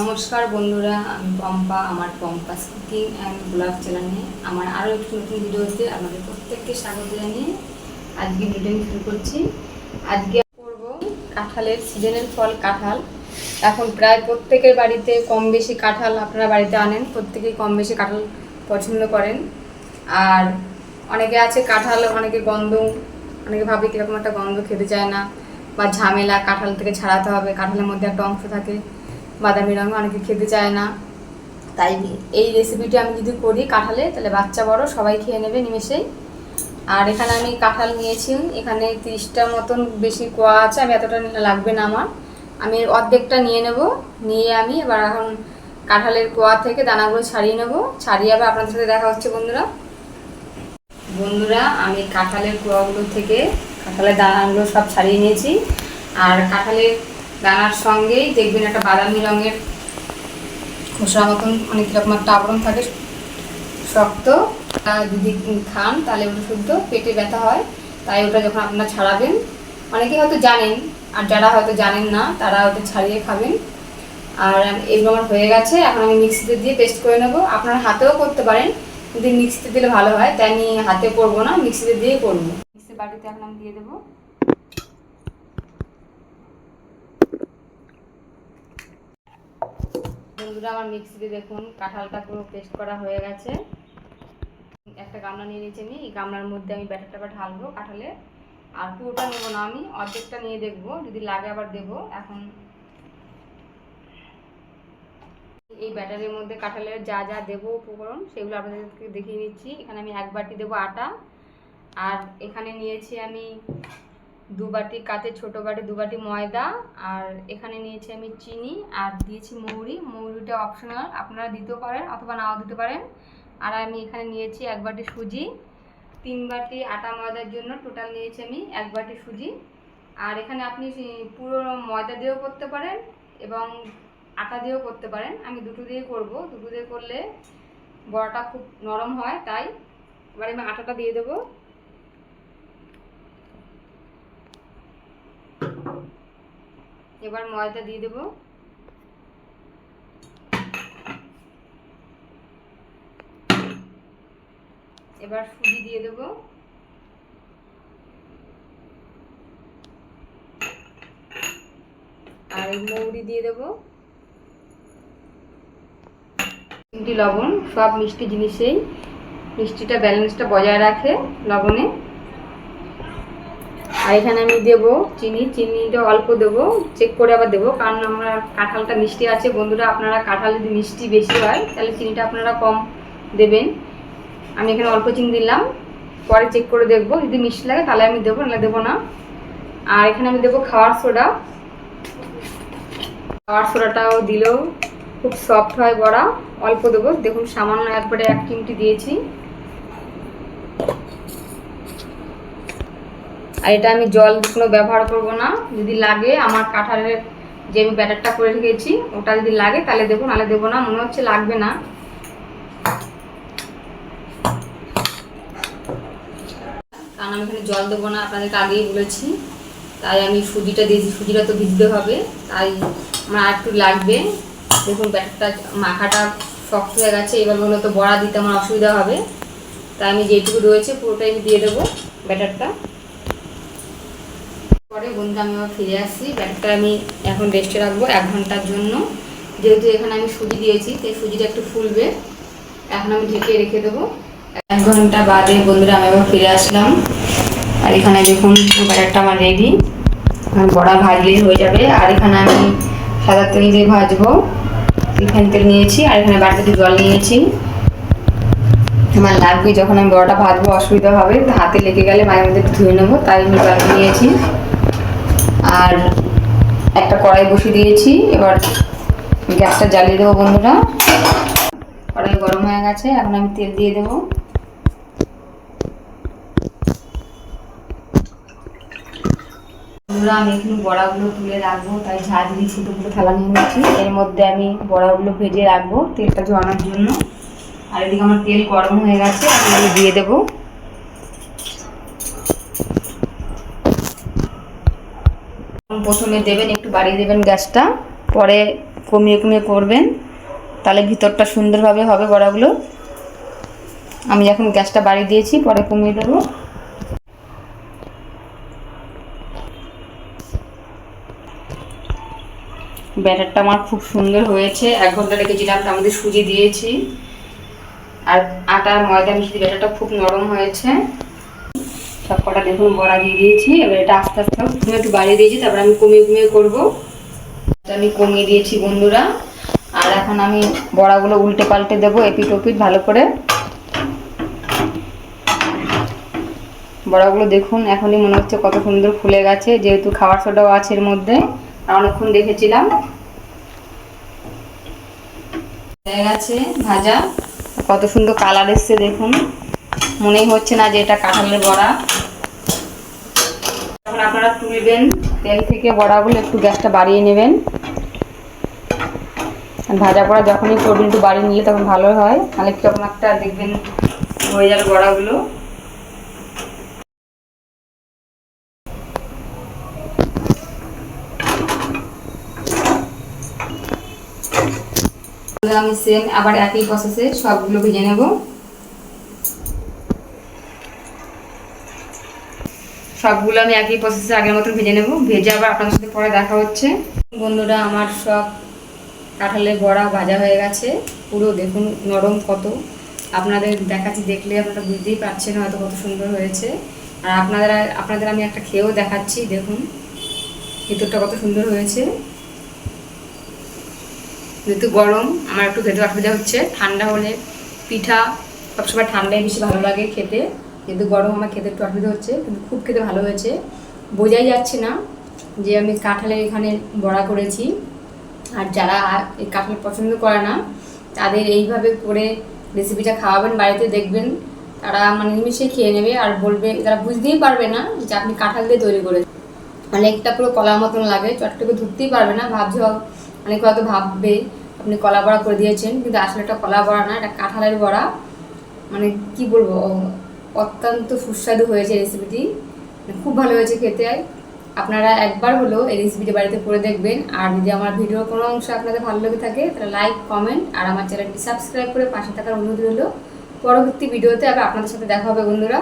নমস্কার বন্ধুরা, আমি পম্পা, আমার পম্পা কুকিং অ্যান্ড ব্লগ চ্যানেলে আমার আরও একটি নতুন ভিডিও ভিডিওতে আপনাদের প্রত্যেককে স্বাগত জানিয়ে আজকে ভিডিও শুরু করছি। আজকে করব কাঁঠালের সিজনের ফল কাঁঠাল। এখন প্রায় প্রত্যেকের বাড়িতে কম বেশি কাঁঠাল আপনারা বাড়িতে আনেন প্রত্যেকেই কম বেশি কাঁঠাল পছন্দ করেন। আর অনেকে আছে কাঁঠাল, অনেকে গন্ধ, অনেকে ভাবে কীরকম একটা গন্ধ খেতে চায় না, বা ঝামেলা কাঁঠাল থেকে ছাড়াতে হবে, কাঁঠালের মধ্যে একটা অংশ থাকে। বাদামি রঙ অনেকে খেতে চায় না। তাই এই রেসিপিটি আমি যদি করি কাঁঠালে, তাহলে বাচ্চা বড়, সবাই খেয়ে নেবে নিমেষেই। আর এখানে আমি কাঁঠাল নিয়েছি, এখানে তিরিশটা মতন বেশি কোয়া আছে, আমি এতটা লাগবে না আমার। আমি অর্ধেকটা নিয়ে নেব, নিয়ে আমি এবার এখন কাঁঠালের কোয়া থেকে দানাগুলো ছাড়িয়ে নেব। ছাড়িয়ে আবার আপনাদের সাথে দেখা হচ্ছে, বন্ধুরা। বন্ধুরা, আমি কাঁঠালের কোয়াগুলো থেকে কাঁঠালের দানাগুলো সব ছাড়িয়ে নিয়েছি। আর কাঁঠালের দানার সঙ্গেই দেখবেন একটা বাদামি রঙের খোসা মতন অনেক রকম একটা আবরণ থাকে, শক্ত। যদি খান, তাহলে ওটা শুদ্ধ, পেটে ব্যথা হয়, তাই ওটা যখন আপনারা ছাড়াবেন অনেকে হয়তো জানেন, আর যারা হয়তো জানেন না, তারা ওটা ছাড়িয়ে খাবেন। আর এগুলো আমার হয়ে গেছে, এখন আমি মিক্সিতে দিয়ে পেস্ট করে নেব। আপনারা হাতেও করতে পারেন, কিন্তু মিক্সিতে দিলে ভালো হয়, তাই আমি হাতে করব না, মিক্সিতে দিয়ে করব। মিক্সি বাটিতে এখন আমি দিয়ে দেবো। বন্ধুরা, আমার মিক্সিতে দেখুন, কাঁঠালটা পুরো পেস্ট করা হয়ে গেছে। একটা গামলা নিয়ে নিয়েছি আমি এই গামলার মধ্যে আমি ব্যাটারটা ঢালবো কাঁঠালে। আর পুরোটা নেব না আমি, অর্ধেকটা নিয়ে দেখব, যদি লাগে আবার দেবো। এখন এই ব্যাটারের মধ্যে কাঁঠালের যা যা দেবো উপকরণ, সেগুলো আপনাদেরকে দেখিয়ে নিচ্ছি। এখানে আমি এক বাটি দেবো আটা। আর এখানে নিয়েছি আমি দু বাটি কাঁচের ছোটো বাটি দু বাটি ময়দা আর এখানে নিয়েছি আমি চিনি আর দিয়েছি মৌরি। মৌরিটা অপশনাল আপনারা দিতেও পারেন অথবা নাও দিতে পারেন। আর আমি এখানে নিয়েছি এক বাটি সুজি, তিন বাটি আটা ময়দার জন্য টোটাল নিয়েছি আমি এক বাটি সুজি। আর এখানে আপনি পুরো ময়দা দিয়েও করতে পারেন এবং আটা দিয়েও করতে পারেন। আমি দুটো দিয়ে করব। দুটো দিয়ে করলে বড়াটা খুব নরম হয়, তাই এবার আমি আটাটা দিয়ে দেবো। এবার ময়দা দিয়ে দেবো। এবার সুজি দিয়ে দেবো। আর মৌরি দিয়ে দেবো। তিনটি লবণ, সব মিষ্টি জিনিসেই। মিষ্টিটা ব্যালেন্সটা বজায় রাখে লবণে। আর এখানে আমি দেবো চিনি, চিনিটা অল্প দেবো চেক করে আবার দেবো, কারণ আমরা কাঁঠালটা মিষ্টি আছে। বন্ধুরা, আপনারা কাঁঠাল যদি মিষ্টি বেশি হয়, তাহলে চিনিটা আপনারা কম দেবেন। আমি এখানে অল্প চিনি দিলাম, পরে চেক করে দেখব। যদি মিষ্টি লাগে, তাহলে আমি দেবো, নাহলে দেবো না। আর এখানে আমি দেবো খাওয়ার সোডা। খাওয়ার সোডাটাও দিলেও খুব সফট হয় বড়া, অল্প দেবো। দেখুন, সামান্য একবারে এক চিমটি দিয়েছি। আর এটা আমি জল কোনো ব্যবহার করব না। যদি লাগে আমার কাঁঠালের যে আমি ব্যাটারটা করে রেখেছি, ওটা যদি লাগে তাহলে দেবো, নাহলে দেবো না, মনে হচ্ছে লাগবে না। কারণ আমি এখানে জল দেবো না, আপনাদেরকে আগেই বলেছি। তাই আমি সুজিটা দিয়েছি, সুজিটা তো ভিজতে হবে। তাই আমার একটু লাগবে। দেখুন, ব্যাটারটা মাখাটা শক্ত হয়ে গেছে, এবার মনে তো বড়া দিতে আমার অসুবিধা হবে। তাই আমি যেটুকু রয়েছে পুরোটাই আমি দিয়ে দেবো ব্যাটারটা। পরে বন্ধু, আমি আবার ফিরে আসছি। ব্যাগটা আমি এখন রেস্টে রাখব এক ঘণ্টার জন্য। যেহেতু এখানে আমি সুজি দিয়েছি, তাই সুজিটা একটু ফুলবে। এখন আমি ঢেকে রেখে দেবো। এক ঘণ্টা বাদে বন্ধুরা, আমি আবার ফিরে আসলাম। আর এখানে দেখুন ব্যাটারটা আমার রেডি বড়া ভাজলেই হয়ে যাবে। আর এখানে আমি সাদা তেল দিয়ে ভাজবো। রিফাইন তেল নিয়েছি, আর এখানে বাটিতে জল নিয়েছি। আমার লাগবে যখন আমি বড়াটা ভাজবো, অসুবিধা হবে। হাতে লেগে গেলে মাঝে মধ্যে একটু ধুয়ে নেব, তাই আমি জল নিয়েছি। আর একটা কড়াই বসিয়ে দিয়েছি। এবার গ্যাসটা জ্বালিয়ে দেবো বন্ধুরা। কড়াই গরম হয়ে গেছে, এখন আমি তেল দিয়ে দেবো। বন্ধুরা, আমি এখানে বড়াগুলো তুলে রাখব, তাই ঝাঁজ দিয়ে ছোটো ছোটো থালা নিয়ে নিচ্ছি। এর মধ্যে আমি বড়াগুলো ভেজে রাখব তেলটা জড়ানোর জন্য। আর এদিকে আমার তেল গরম হয়ে গেছে আমি দিয়ে দেবো। প্রথমে দেবেন, একটু বাড়িয়ে দেবেন গ্যাসটা, পরে কমিয়ে কমিয়ে করবেন। তাহলে ভিতরটা সুন্দরভাবে হবে বড়াগুলো। আমি এখন গ্যাসটা বাড়িয়ে দিয়েছি, পরে কমিয়ে দেবো। ব্যাটারটা আমার খুব সুন্দর হয়েছে। এক ঘণ্টা রেখেছিলাম তার মধ্যে সুজি দিয়েছি। আর আটা, ময়দা মিশিয়ে ব্যাটারটা খুব নরম হয়েছে। সব কটা দেখুন বড়া দিয়ে দিয়েছি, এবার এটা আস্তে আস্তে প্রথমে একটু বাড়িয়ে দিয়েছি, তারপর আমি কমিয়ে কমিয়ে করব। আমি কমিয়ে দিয়েছি বন্ধুরা। আর এখন আমি বড়াগুলো উল্টে পাল্টে দেবো এপিট ওপিট ভালো করে। বড়াগুলো দেখুন, এখনই মনে হচ্ছে কত সুন্দর ফুলে গেছে, যেহেতু খাবার সোডাও আছে এর মধ্যে অনেকক্ষণ দেখেছিলাম হয়ে গেছে ভাজা, কত সুন্দর কালার এসছে দেখুন। মনেই হচ্ছে না যে এটা কাঁঠালের বড়া। যখন আপনারা তুলবেন, তেল থেকে বড়াগুলো একটু গ্যাসটা বাড়িয়ে নেবেন। ভাজা পড়া যখনই করবেন একটু বাড়িয়ে নিলে তখন ভালো হয়। তাহলে তখন একটা দেখবেন হয়ে যাবে বড়াগুলো। আমি সেম আবার একই প্রসেসে সবগুলো ভেজে নেব। সবগুলো আমি একই প্রসেসে আগের মতন ভেজে নেব। ভেজে আবার আপনাদের সাথে পরে দেখা হচ্ছে। বন্ধুরা, আমার সব কাঁঠালের বড়া ভাজা হয়ে গেছে। পুরো দেখুন নরম কত। আপনাদের দেখাচ্ছি, দেখলে আপনারা বুঝতেই পারছেন হয়তো কত সুন্দর হয়েছে। আর আপনাদের আপনাদের আমি একটা খেয়েও দেখাচ্ছি, দেখুন। ভিতরটা কত সুন্দর হয়েছে। যেহেতু গরম, আমার একটু খেতে অসুবিধা হচ্ছে। ঠান্ডা হলে পিঠা সবসময় ঠান্ডায় বেশি ভালো লাগে খেতে। কিন্তু গরম আমার খেতে একটু অসুবিধা হচ্ছে, কিন্তু খুব খেতে ভালো হয়েছে। বোঝাই যাচ্ছে না যে আমি কাঁঠালের এখানে বড়া করেছি, আর যারা এই কাঁঠাল পছন্দ করে না, তাদের এইভাবে করে রেসিপিটা খাওয়াবেন, বাড়িতে দেখবেন, তারা মানে নিমিশে খেয়ে নেবে, আর বলবে, তারা বুঝতেই পারবে না যে আপনি কাঁঠাল দিয়ে তৈরি করেছেন। অনেকটা পুরো কলার মতন লাগে চটটুকু ধরতেই পারবে না, ভাবছে, অনেকে হয়তো ভাববে, আপনি কলা বড়া করে দিয়েছেন, কিন্তু আসলে এটা কলা বড়া না, এটা কাঁঠালের বড়া। মানে কি বলব অত্যন্ত সুস্বাদু হয়েছে রেসিপিটি খুব ভালো হয়েছে খেতে। আপনারা একবার হলো এই রেসিপিটি বাড়িতে করে দেখবেন। আর যদি আমার ভিডিওর কোনো অংশ আপনাদের ভালো লেগে থাকে, তাহলে লাইক কমেন্ট আর আমার চ্যানেলটি সাবস্ক্রাইব করে পাশে থাকার অনুরোধ হলো পরবর্তী ভিডিওতে আবার আপনাদের সাথে দেখা হবে, বন্ধুরা।